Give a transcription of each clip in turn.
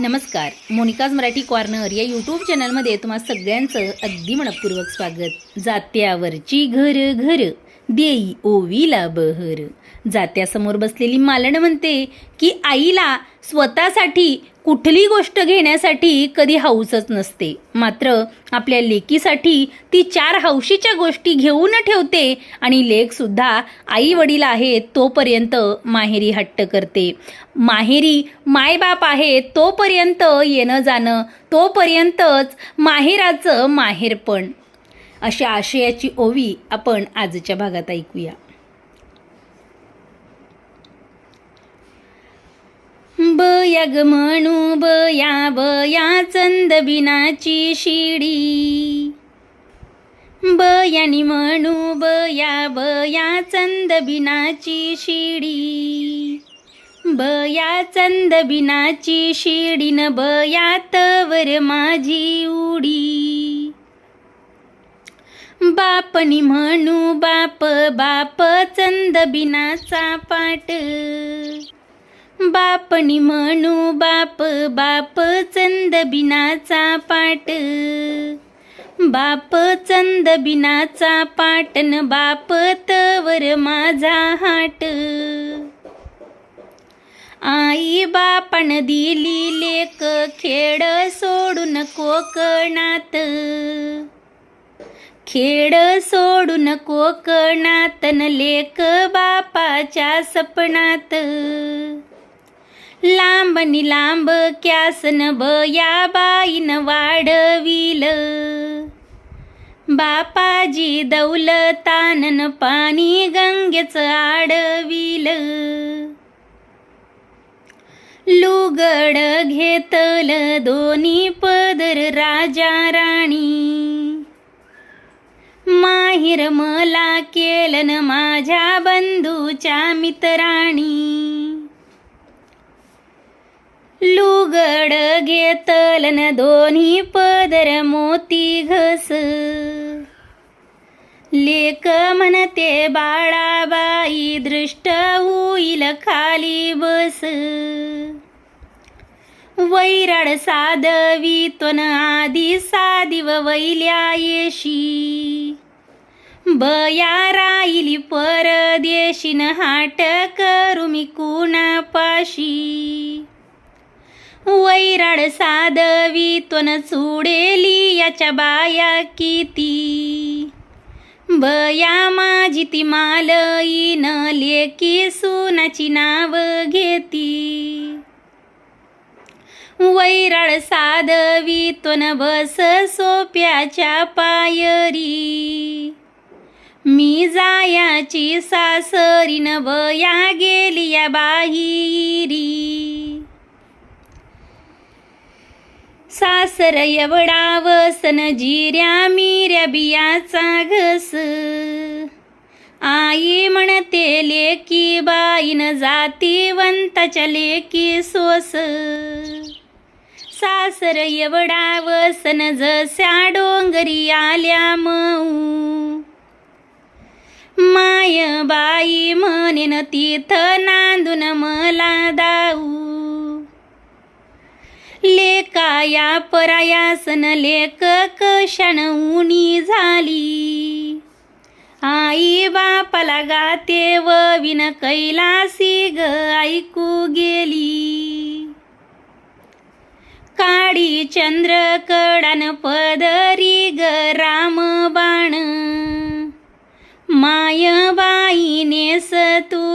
नमस्कार. मोनिकाज मराठी कॉर्नर या यूट्यूब चॅनलमध्ये तुम्हा सगळ्यांचं अगदी मनपूर्वक स्वागत. जात्यावरची घर घर. देई ओवीला बहर. जात्यासमोर बसलेली मालण म्हणते की आईला स्वतःसाठी कुठली गोष्ट घेण्यासाठी कधी हौसच नसते. मात्र आपल्या लेकीसाठी ती चार हौशीच्या गोष्टी घेऊन ठेवते आणि लेकसुद्धा आई वडील आहेत तोपर्यंत माहेरी हट्ट करते. माहेरी मायबाप आहे तोपर्यंत येणं जाणं तोपर्यंतच माहेराचं माहेरपण अशा आशयाची ओवी आपण आजच्या भागात ऐकूया. बया ग म्हणू बया बया चंदबिनाची शिडी. बयानी म्हणू बया बया चंदबिनाची शिडी. बया चंदबिनाची शिडीन बया तवर माझी उडी. बापनी म्हणू बाप बाप चंदबिनाचा पाट बापनी म्हणू बाप बाप चंदबिनाचा पाट बाप चंदबिनाचा पाटन बाप तवर माझा हाट. आई बापण दिली लेक खेड सोडून कोकणात. खेड सोडून कोकणातन लेक बापाच्या सपनात. लांबनी लांब क्यासन बया बाईन वाढविल. बापाजी दौलतानन पाणी गंगेच आडविल. लुगड घेतल दोन्ही पदर राजा राणी. माहिर मला केलन माझ्या बंधूच्या मित्राणी. लुगड घेतलन दोन्ही पदर मोती घस. लेक म्हणते बाळाबाई दृष्ट होईल खाली बस. वैराड साधवी त्वन आधी साधिव वैल्या येशी. बया राहिली परदेशीन हाट करू मी कुणापाशी? वैराड साधवी त्वन चुडेली याच्या बाया किती? बया माझी ती मालईन लेकी सुनाची नाव घेती. वैराळ साधवी त्वन बस सोप्याच्या पायरी. मी जायाची सासरी नवया गेली या बाहिरी. सासर एवढा वसन जिऱ्या मिऱ्या बियाचा घस आई म्हणते लेकी बाईन जातीवंताच्या लेकी सोस. सासर एवढा वसन जस्या डोंगरी आल्या मऊ. माय बाई म्हणेन तीर्थ नांदून मला दाऊ. लेकाया परायासन लेक कशान उणी झाली. आई बापाला गाते व विन कैलासी ग ऐकू गेली. काळी चंद्र कडान पद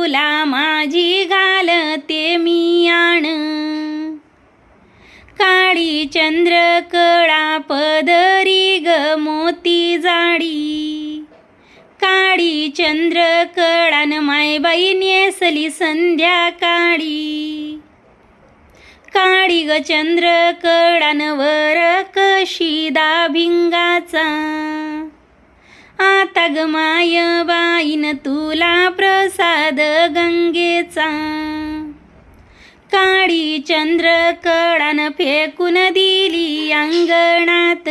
तुला माझी घालते मी आण. काळी चंद्र कळा पदरी ग मोती जाडी. काळी चंद्र कळान मायबाई नेसली संध्याकाळी. काळी ग चंद्र कळान वर कशी दाभिंगाचा आता ग माय बाईन तुला प्रसाद गंगेचा. काळी चंद्र कळान फेकून दिली अंगणात.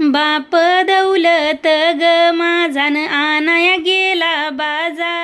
बाप दौलत ग माझान आणाया गेला बाजार.